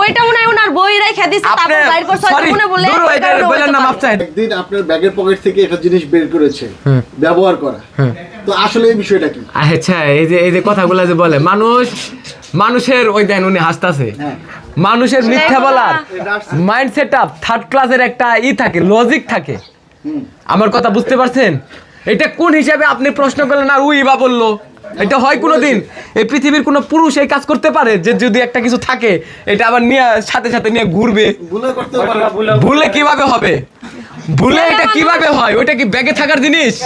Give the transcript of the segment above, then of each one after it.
ওইটা মনে হয় ওনার বই রেখে দিছে তারপর বাইর করছে হয়তো মনে বলে বলেন না। মাপ চাই। একদিন আপনার ব্যাগের পকেট থেকে একটা জিনিস বের করেছে ব্যবহার করা। তো আসলে এই বিষয়টা কি? আচ্ছা এই যে এই যে কথাগুলো যে বলে মানুষ মানুষের ওই দেন উনি হাসতাছে। হ্যাঁ। মানুষের মিথ্যা বলার। মাইন্ড সেট আপ থার্ড ক্লাসের একটা ই থাকে লজিক থাকে। আমার কথা বুঝতে পারছেন? এটা কোন হিসাবে আপনি প্রশ্ন করলেন আর উই বা বলল? এটা হয় কোনোদিন। এই পৃথিবীর কোনো পুরুষ এই কাজ করতে পারে যে যদি একটা কিছু থাকে এটা আবার নিয়ে সাথে সাথে নিয়ে ঘুরবে। ভুলে করতে পারে। ভুলে কীভাবে হবে? ভুলে এটা কীভাবে হয়? ওইটা কি ব্যাগে থাকার জিনিস?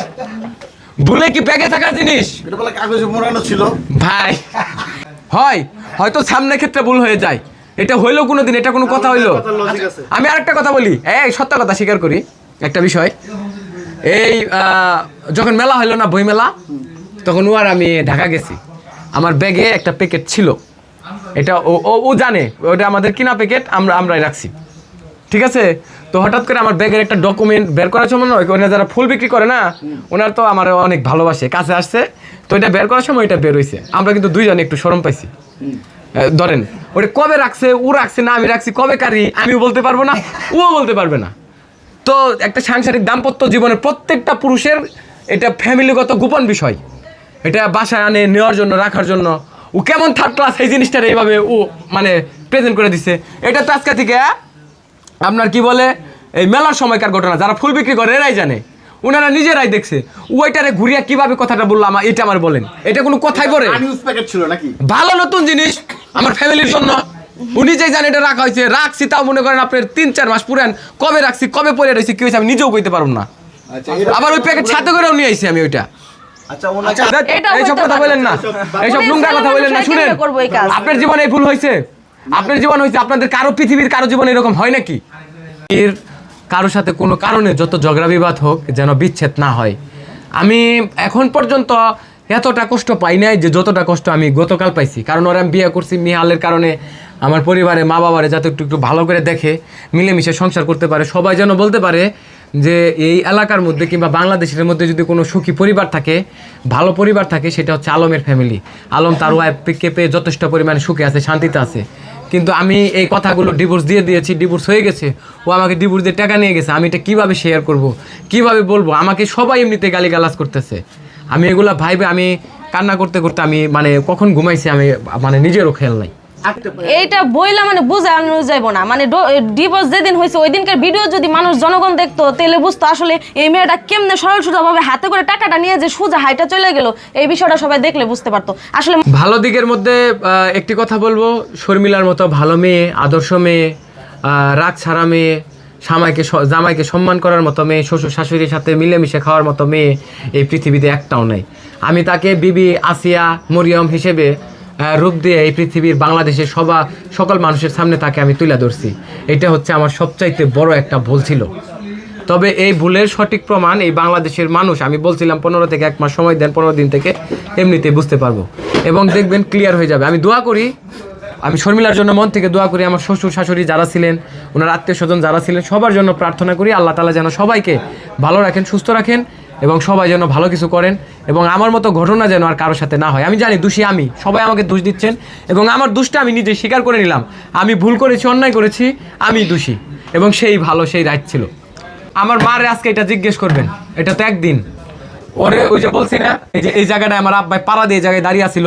ভুলে কি ব্যাগে থাকার জিনিস? কাগজে মোড়ানো ছিল। ভাই হয়। হয়তো সামনে ক্ষেত্রে ভুল হয়ে যায়। এটা হইল কোনোদিন এটা কোনো কথা হইল। আছে। আমি আরেকটা কথা বলি। এই সত্য কথা স্বীকার করি। একটা বিষয়। এই আহ, যখন মেলা হইল না বই মেলা তখন ও আর আমি ঢাকা গেছি। আমার ব্যাগে একটা প্যাকেট ছিল। এটা ও, ও- জানে, ওটা আমাদের কিনা প্যাকেট, আমরা, আমরাই রাখছি। ঠিক আছে? তো হঠাৎ করে আমার ব্যাগের একটা ডকুমেন্ট বের করার সময় নয় ওনারা যারা ফুল বিক্রি করে না, ওনার তো আমার অনেক ভালোবাসে, কাছে আসছে। তো এটা বের করার সময় এটা বের হয়েছে আমরা কিন্তু দুইজনে একটু সরম পাইছি। ধরেন, ওটা কবে রাখছে, ও রাখছে না, আমি রাখছি, কবে কারি, আমিও বলতে পারব না, ও বলতে পারবে না। তো একটা সাংসারিক দাম্পত্য জীবনের প্রত্যেকটা পুরুষের এটা ফ্যামিলিগত গোপন বিষয়। এটা বাসায় আনে নেওয়ার জন্য রাখার জন্য। ও কেমন থার্ড ক্লাস এই জিনিসটা এইভাবে ও মানে প্রেজেন্ট করে দিছে। এটা তো আজকে থেকে আপনার কি বলে এই মেলার সময়কার ঘটনা যারা ফুল বিক্রি করে এরাই জানে। ওনারা নিজেরাই দেখছে। ওইটারে ঘুরিয়া কীভাবে কথাটা বলল আমার এটা আমার বলেন। এটা কোনো কথাই পড়ে প্যাকেট ছিল নাকি? ভালো নতুন জিনিস আমার ফ্যামিলির জন্য। উনি যে জানে এটা রাখা হয়েছে রাখছি তাও মনে করেন আপনার তিন চার মাস পুরান কবে রাখছি কবে পরে রয়েছে কি হয়েছে আমি নিজেও কইতে পারব না। আচ্ছা আবার ওই প্যাকেট সাথে করেও নিয়ে আইছি আমি ওইটা। আচ্ছা ওনাকে এইসব কথা বলেন না। এইসব নোংরা কথা বলেন না শুনেন। কেমনে করব এই কাজ? আপনার জীবনে ভুল হয়েছে আপনার জীবন হয়েছে আপনাদের কারও পৃথিবীর কারও জীবনে এরকম হয় নাকি? এর কারোর সাথে কোনো কারণে যত ঝগড়া বিবাদ হোক যেন বিচ্ছেদ না হয়। আমি এখন পর্যন্ত এতটা কষ্ট পাই নাই যে যতটা কষ্ট আমি গতকাল পাইছি। কারণ ওরা আমি বিয়ে করছি মিহালের কারণে। আমার পরিবারে মা বাবারে যাতে একটু একটু ভালো করে দেখে মিলেমিশে সংসার করতে পারে সবাই যেন বলতে পারে যে এই এলাকার মধ্যে কিংবা বাংলাদেশের মধ্যে যদি কোনো সুখী পরিবার থাকে, ভালো পরিবার থাকে, সেটা হচ্ছে আলমের ফ্যামিলি আলম তার ওয়াইফকে পেয়ে যথেষ্ট পরিমাণে সুখে আছে, শান্তিতে আছে। কিন্তু আমি এই কথাগুলো ডিভোর্স দিয়ে দিয়েছি ডিভোর্স হয়ে গেছে। ও আমাকে ডিভোর্স দিয়ে টাকা নিয়ে গেছে, আমি এটা কীভাবে শেয়ার করব? কীভাবে বলব? আমাকে সবাই এমনিতে গালিগালাজ করতেছে। আমি এগুলা ভাইবে, আমি কান্না করতে করতে আমি মানে কখন ঘুমাইছি আমি মানে নিজেরও খেয়াল নাই। এইটা বইলা মানে বোঝানো যাইব না। মানে ডিভোর্স যেদিন হয়েছে ওই দিনকার ভিডিও যদি মানুষ জনগণ দেখতো তাহলে বুঝতো আসলে এই মেয়েটা কেমনে সরল সোজা ভাবে হাতে করে টাকাটা নিয়ে যে সোজা হাইটা চলে গেল এই বিষয়টা সবাই দেখলে বুঝতে পারতো। আসলে ভালো দিকের মধ্যে একটি কথা বলব শর্মিলার মতো ভালো মেয়ে আদর্শ মেয়ে রাগ ছাড়া মেয়ে জামাইকে স- জামাইকে সম্মান করার মতো মেয়ে শ্বশুর শাশুড়ির সাথে মিলেমিশে খাওয়ার মতো মেয়ে এই পৃথিবীতে একটাও নেই। আমি তাকে বিবি আসিয়া মরিয়ম হিসেবে রূপ দিয়ে এই পৃথিবীর বাংলাদেশের সবা, সকল মানুষের সামনে তাকে আমি তুলে ধরছি। এটা হচ্ছে আমার সবচাইতে বড় একটা ভুল ছিল। তবে এই ভুলের সঠিক প্রমাণ এই বাংলাদেশের মানুষ, আমি বলছিলাম পনেরো থেকে এক মাস সময় দেন, পনেরো দিন থেকে এমনিতে বুঝতে পারব। এবং দেখবেন ক্লিয়ার হয়ে যাবে। আমি দোয়া করি, আমি শর্মিলার জন্য মন থেকে দোয়া করি, আমার শ্বশুর, শাশুড়ি যারা ছিলেন, ওনার আত্মীয় স্বজন যারা ছিলেন, সবার জন্য প্রার্থনা করি, আল্লাহ তালা যেন সবাইকে ভালো রাখেন, সুস্থ রাখেন। এবং সবাই যেন ভালো কিছু করেন এবং আমার মতো ঘটনা যেন আর কারোর সাথে না হয়। আমি জানি দোষী আমি, সবাই আমাকে দোষ দিচ্ছেন এবং আমার দোষটা আমি নিজে স্বীকার করে নিলাম। আমি ভুল করেছি, অন্যায় করেছি, আমি দোষী এবং সেই ভালো সেই রাইট ছিল। আমার মারে আজকে এটা জিজ্ঞেস করবেন, এটা তো একদিন। ওরে, ওই যে বলছি না, এই যে এই জায়গাটায় আমার আব্বাই পাড়া দিয়ে জায়গায় দাঁড়িয়ে আছিল,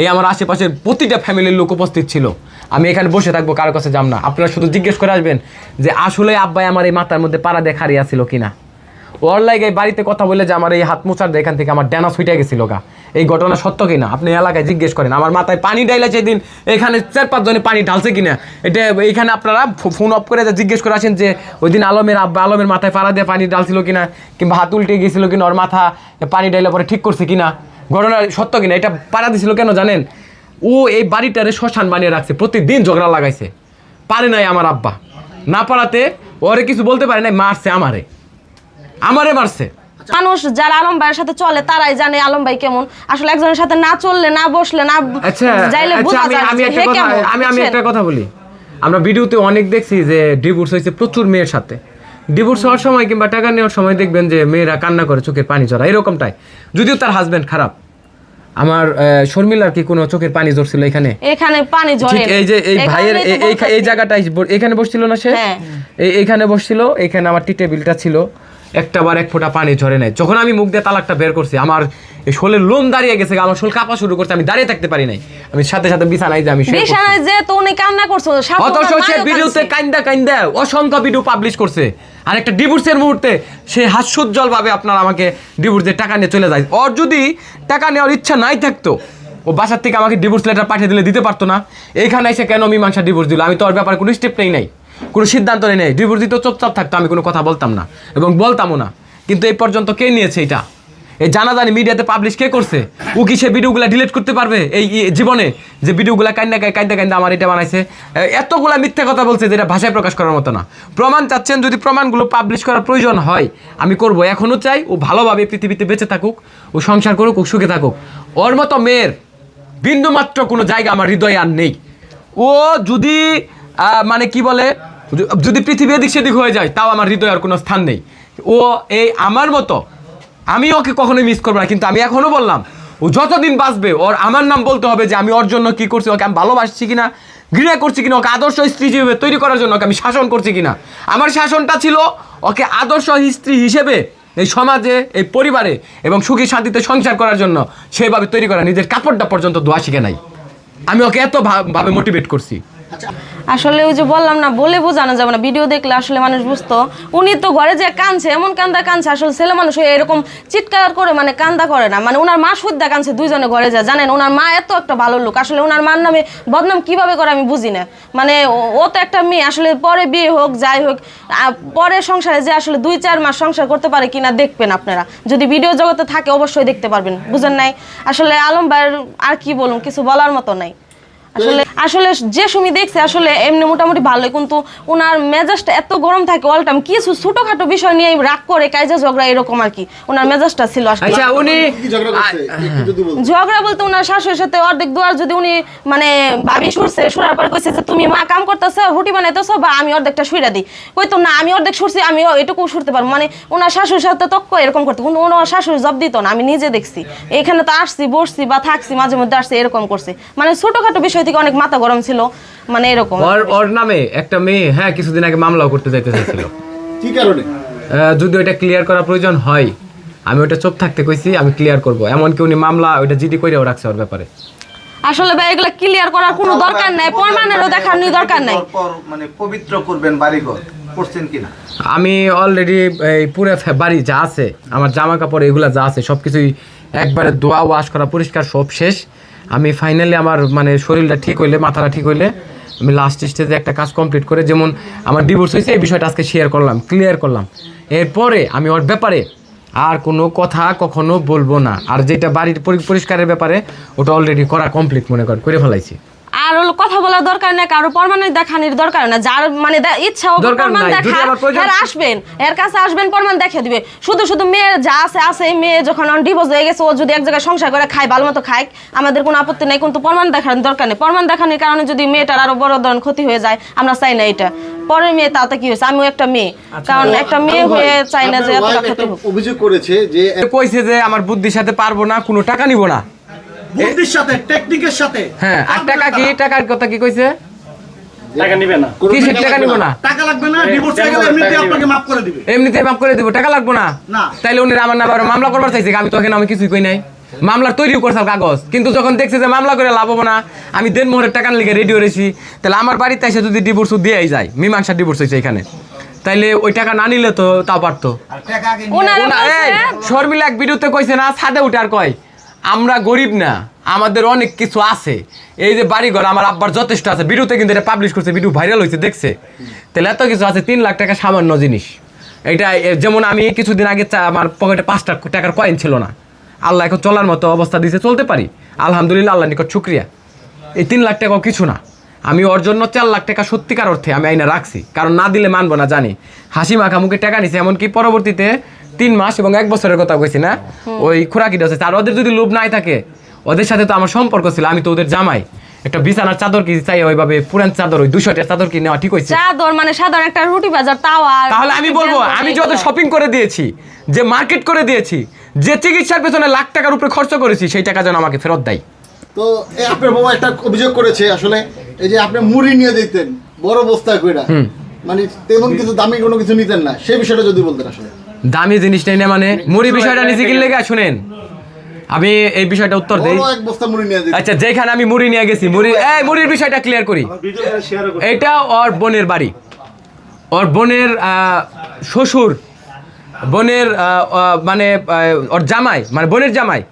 এই আমার আশেপাশের প্রতিটা ফ্যামিলির লোক উপস্থিত ছিল। আমি এখানে বসে থাকব, কারও কাছে যাম না। আপনারা শুধু জিজ্ঞেস করে আসবেন যে, আসলে আব্বাই আমার এই মাথার মধ্যে পাড়া দিয়ে খারিয়ে আছিল কিনা? ওর লাগে বাড়িতে কথা বলে যে আমার এই হাত মোচার এখান থেকে আমার ড্যানা ছুটে গেছিল গা। এই ঘটনা সত্য কিনা? আপনি এলাকায় জিজ্ঞেস করেন। আমার মাথায় পানি ডাইলে সেদিন এখানে চার পাঁচজনে পানি ঢালছে কিনা? এটা এখানে আপনারা ফোন অফ করে জিজ্ঞেস করে আসেন যে ওই দিন আলমের আব্বা, আলমের মাথায় পাড়া দিয়ে পানি ডালছিল কিনা, কিংবা হাত উল্টে গিয়েছিল কিনা, ওর মাথা পানি ডাইলে পরে ঠিক করছে কিনা? ঘটনা সত্য কিনা? এটা পাড়া দিছিল কেন জানেন? ও এই বাড়িটারে শ্মশান বানিয়ে রাখছে, প্রতিদিন ঝগড়া লাগাইছে। পারে নাই আমার আব্বা। না পারাতে ওরে কিছু বলতে পারে নাই, মারছে আমারে। আমারে মারছে। মানুষ যারা আলম ভাইয়ের সাথে চলে তারাই জানে আলম ভাই কেমন। আসলে একজনের সাথে না চললে না বসলে না আচ্ছা যাইলে আচ্ছা বোঝা যায় আমি একটা কথা আমি আমি একটা কথা বলি। আমরা ভিডিওতে অনেক দেখছি যে ডিভোর্স হয়েছে প্রচুর মেয়ের সাথে। ডিভোর্স হওয়ার সময় কিংবা টাকা নেওয়ার সময় দেখবেন যে মেয়েরা কান্না করে চোখের পানি চড়া এরকমটাই। যদিও তার হাজবেন্ড খারাপ। আমার শর্মিলার কি কোনো চোখের পানি ঝরছিল এখানে? এখানে পানি ঝরে। ঠিক এই যে এই ভাইয়ের এই- জায়গাটাই এখানে বসছিল না সে? এখানে এই এইখানে বসছিল এখানে আমার টি টেবিলটা ছিল। একটা বার এক ফোঁটা পানি ঝরে নাই। যখন আমি মুখ দিয়ে তালাকটা বের করছি আমার এই শোলের লোম দাঁড়িয়ে গেছে আমার শোল কাঁপা শুরু করছে আমি দাঁড়িয়ে থাকতে পারি নাই। আমি সাথে সাথে বিছানায় যে আমি বিছানায় যে তো উনি কান্না করছ অথচ সে ভিডিওতে কাঁদছে। কাইন্দা কাইন্দা অসংখ্য ভিডিও পাবলিশ করছে। আর একটা ডিভোর্সের মুহূর্তে সে হাস্যোজ্জ্বল ভাবে আপনার আমাকে ডিভোর্স দিয়ে টাকা নিয়ে চলে যায়। ওর যদি টাকা নেওয়ার ইচ্ছা নাই থাকতো ও বাসার থেকে আমাকে ডিভোর্স লেটার পাঠিয়ে দিলে দিতে পারতো না। এইখানে এসে কেন মীমাংসা ডিভোর্স দিল? আমি তো ওর ব্যাপারে কোনো স্টেপ নেই নাই। কোনো সিদ্ধান্ত নেই। ডিভোর্স দিতে চুপচাপ থাকতো, আমি কোনো কথা বলতাম না এবং বলতামও না। কিন্তু এই পর্যন্ত কে নিয়েছে এটা? এই জানাজানি মিডিয়াতে পাবলিশ কে করছে? ও কি সে ভিডিওগুলো ডিলিট করতে পারবে এই জীবনে? যে ভিডিওগুলো কান্দা কান্দা কান্দা আমার এটা বানাইছে। এতগুলা মিথ্যা কথা বলছে যেটা ভাষায় প্রকাশ করার মতো না। প্রমাণ চাচ্ছেন যদি প্রমাণগুলো পাবলিশ করার প্রয়োজন হয়, আমি করব। এখনও চাই ও ভালোভাবে পৃথিবীতে বেঁচে থাকুক, ও সংসার করুক, ও সুখে থাকুক। ওর মতো মেয়ের বিন্দুমাত্র কোনো জায়গা আমার হৃদয়ে আর নেই। ও যদি মানে কি বলে যদি পৃথিবী এদিক সেদিক হয়ে যায়, তাও আমার হৃদয়ে আর কোনো স্থান নেই। ও এই আমার মতো, আমি ওকে কখনোই মিস করব না, কিন্তু আমি এখনও বললাম, ও যতদিন বাঁচবে, ওর আমার নাম বলতে হবে যে আমি ওর জন্য কী করছি, ওকে আমি ভালোবাসছি কিনা, ঘৃণা করছি কিনা, ওকে আদর্শ স্ত্রী হিসেবে তৈরি করার জন্য ওকে আমি শাসন করছি কিনা। আমার শাসনটা ছিল ওকে আদর্শ স্ত্রী হিসেবে এই সমাজে, এই পরিবারে এবং সুখী শান্তিতে সংসার করার জন্য সেভাবে তৈরি করা, নিজের কাপড়টা পর্যন্ত ধোয়া শিখে নাই। আমি ওকে এত ভাবে মোটিভেট করছি। আসলে ওই যে বললাম না বলে বোঝানো যাবে না ভিডিও দেখলে আসলে মানুষ বুঝতো। উনি তো ঘরে যে কানছে এমন কান্দা কানছে আসলে ছেলে মানুষ এরকম চিৎকার করে মানে কান্দা করে না। মানে ওনার মা কানছে দুইজনে ঘরে যায়। জানেন ওনার মা এত একটা ভালো লোক আসলে ওনার মার নামে বদনাম কীভাবে করে আমি বুঝি না। মানে ও- ও তো একটা মেয়ে আসলে পরে বিয়ে হোক যাই হোক পরে সংসারে যে আসলে দুই চার মাস সংসার করতে পারে কিনা দেখবেন আপনারা। যদি ভিডিও জগতে থাকে অবশ্যই দেখতে পারবেন বুঝেন নাই? আসলে আলম ভাইয়ের আর কি বলুন কিছু বলার মতো নাই। আসলে আসলে যে সুমি দেখছে আসলে এমনি মোটামুটি ভালোই কিন্তু ওনার মেজাজটা এত গরম থাকে অল টাইম কিছু ছোটখাটো বিষয় নিয়ে রাগ করে কাজে ঝগড়া এরকম আর কি ওনার মেজাজটা ছিল আসলে। আচ্ছা উনি কি কি ঝগড়া বলতে ওনার শাশুড়ির সাথে অর্ধেক দুয়ার যদি উনি মানে ভাবি শুরছে শোনার পর কইছে যে তুমি মা কাম করতেছো রুটি বানাইতেছো বা আমি অর্ধেকটা শুইরা দিই। কইতো না আমি অর্ধেক শুরছি আমি এটুকু শুরতে পারব। মানে ওনার শাশুড়ির সাথে তক্ক এরকম করতে কিন্তু ওনার শাশুড়ি জব দিত না আমি নিজে দেখছি। এখানে তো আসছি বসছি বা থাকছি মাঝে মধ্যে আসছি এরকম করছে। মানে ছোটখাটো বিষয় থেকে অনেক মাথা গরম ছিল মানে এরকম। ওর ওর নামে একটা মেয়ে হ্যাঁ কিছুদিন আগে মামলাও করতে যাইতে চাইছিল কি কারণে? যদি ওইটা ক্লিয়ার করা প্রয়োজন হয় আমি ওটা চুপ থাকতে কইছি আমি ক্লিয়ার করব। এমনকি উনি মামলা ওইটা জিডি কইরাও রাখছে ওর ব্যাপারে। আসলে ভাই এগুলো ক্লিয়ার করার কোনো দরকার নাই প্রমাণেরও দেখার নি দরকার নাই। মানে পবিত্র করবেন বাড়িঘর করছেন কিনা? আমি অলরেডি এই পুরো বাড়ি যা আছে আমার জামা কাপড় এগুলা যা আছে সব কিছুই একবারে ধোয়া ওয়াশ করা পরিষ্কার সব শেষ। আমি ফাইনালি আমার মানে শরীরটা ঠিক হইলে, মাথাটা ঠিক হইলে আমি লাস্ট স্টেজে একটা কাজ কমপ্লিট করে, যেমন আমার ডিভোর্স হয়েছে, এই বিষয়টা আজকে শেয়ার করলাম ক্লিয়ার করলাম। এরপরে আমি ওর ব্যাপারে আর কোনো কথা কখনো বলব না। আর যেটা বাড়ির পরি- পরিষ্কারের ব্যাপারে, ওটা অলরেডি করা কমপ্লিট মনে কর, করে ফেলাইছি। আর হলো কথা বলার দরকার নেই কারও প্রমাণের দেখানোর দরকার না। যার মানে ইচ্ছা দরকার প্রমাণ প্রয়োজন- এর আসবেন এর কাছে আসবেন প্রমাণ দেখে দিবে। শুধু শুধু মেয়ের যা আছে আছে মেয়ে যখন ডিভোর্স হয়ে গেছে ও যদি এক জায়গায় সংসার করে খায় ভালো মতো খায় আমাদের কোনো আপত্তি নেই কিন্তু প্রমাণ দেখানোর দরকার নেই। প্রমাণ দেখানোর কারণে যদি মেয়েটার আরও বড় ধরনের ক্ষতি হয়ে যায় আমরা চাই না এটা। পরের মেয়ে তাতে কি হয়েছে? আমিও একটা মেয়ে। কারণ একটা মেয়ে হয়ে চাই না যে আপনার এতটা ক্ষতি হোক অভিযোগ করেছে যে কইছে যে আমার বুদ্ধির সাথে পারব না কোনো টাকা নিব না। বুদ্ধির সাথে টেকনিকের সাথে। হ্যাঁ আর টাকা কি? টাকার কথা কি কইছে? টাকা নিবে না। টাকা টাকা নিব না। না। টাকা লাগবে না ডিভোর্স হয়ে গেলে এমনিতে আপনাকে মাফ করে দিবে। এমনিতে মাফ করে দিব টাকা লাগবো না? না। তাইলে উনি আমার নামে মামলা করবার চাইছে আমি তো এখানে আমি কিছুই কই নাই। মামলার তৈরিও করছাল কাগজ। কিন্তু যখন দেখছে যে মামলা করে লাভ হব না আমি দেড় মোহরের টাকা লিখে রেডি হয়েছি তাহলে আমার বাড়িতে এসে যদি ডিভোর্স দিয়েই যায় মীমাংসা ডিভোর্স হয়েছে এখানে। তাইলে ওই টাকা না নিলে তো তাও পারতো। আর টাকা আগে ওনারা ওনা- এই, শর্মিলা এক ভিডিওতে কইছে না ছাদে উঠে আর কয় আমরা গরিব না, আমাদের অনেক কিছু আছে। এই যে বাড়িঘর আমার আব্বার যথেষ্ট আছে, ভিডিওতে কিন্তু এটা পাবলিশ করছে ভিডিও ভাইরাল হয়েছে দেখছে। তাহলে এত কিছু আছে, তিন লাখ টাকা সামান্য জিনিস। এটা যেমন আমি কিছুদিন আগে আমার পকেটে পাঁচটা টাকার কয়েন ছিল না। আল্লাহ এখন চলার মতো অবস্থা দিয়েছে চলতে পারি। আলহামদুলিল্লাহ আল্লাহ নিকট শুক্রিয়া। এই তিন লাখ টাকাও কিছু না। আমি ওর জন্য চার লাখ টাকা সত্যিকার অর্থে আমি আইনা রাখছি। কারণ না দিলে মানবো না, জানি। হাসি মাখা মুখে টাকা নিছে, এমনকি পরবর্তীতে তিন মাস এবং এক বছরের কথা কইছি না? ওই খোরাকিটা হচ্ছে আর ওদের যদি লোভ নাই থাকে ওদের সাথে তো আমার সম্পর্ক ছিল আমি তো ওদের জামাই। একটা বিছানার চাদর কি চাই ওইভাবে পুরান চাদর ওই দুশো চাদর কি নেওয়া ঠিক হয়েছে। চাদর মানে সাধারণ একটা রুটি বাজার তাওয়া তাহলে আমি বলব আমি যত শপিং করে দিয়েছি যে মার্কেট করে দিয়েছি যে চিকিৎসার পেছনে লাখ টাকার উপরে খরচ করেছি সেই টাকা যেন আমাকে ফেরত দেয়। তো এই আপনার বাবা একটা অভিযোগ করেছে আসলে এই যে আপনি মুড়ি নিয়ে দিতেন বড় বস্তা কইরা মানে তেমন কিছু দামি কোনো কিছু নিতেন না সেই বিষয়টা যদি বলতেন আসলে। দামি জিনিস নেই না মানে? মুড়ি বিষয়টা নিজে কিনলে গা শুনেন। আমি এই বিষয়টা উত্তর দেই। আচ্ছা যেখানে আমি মুড়ি নিয়ে গেছি মুড়ি এই মুড়ির বিষয়টা ক্লিয়ার করি। এটা ওর বোনের বাড়ি। ওর বোনের শ্বশুর বোনের মানে ওর জামাই মানে বোনের জামাই।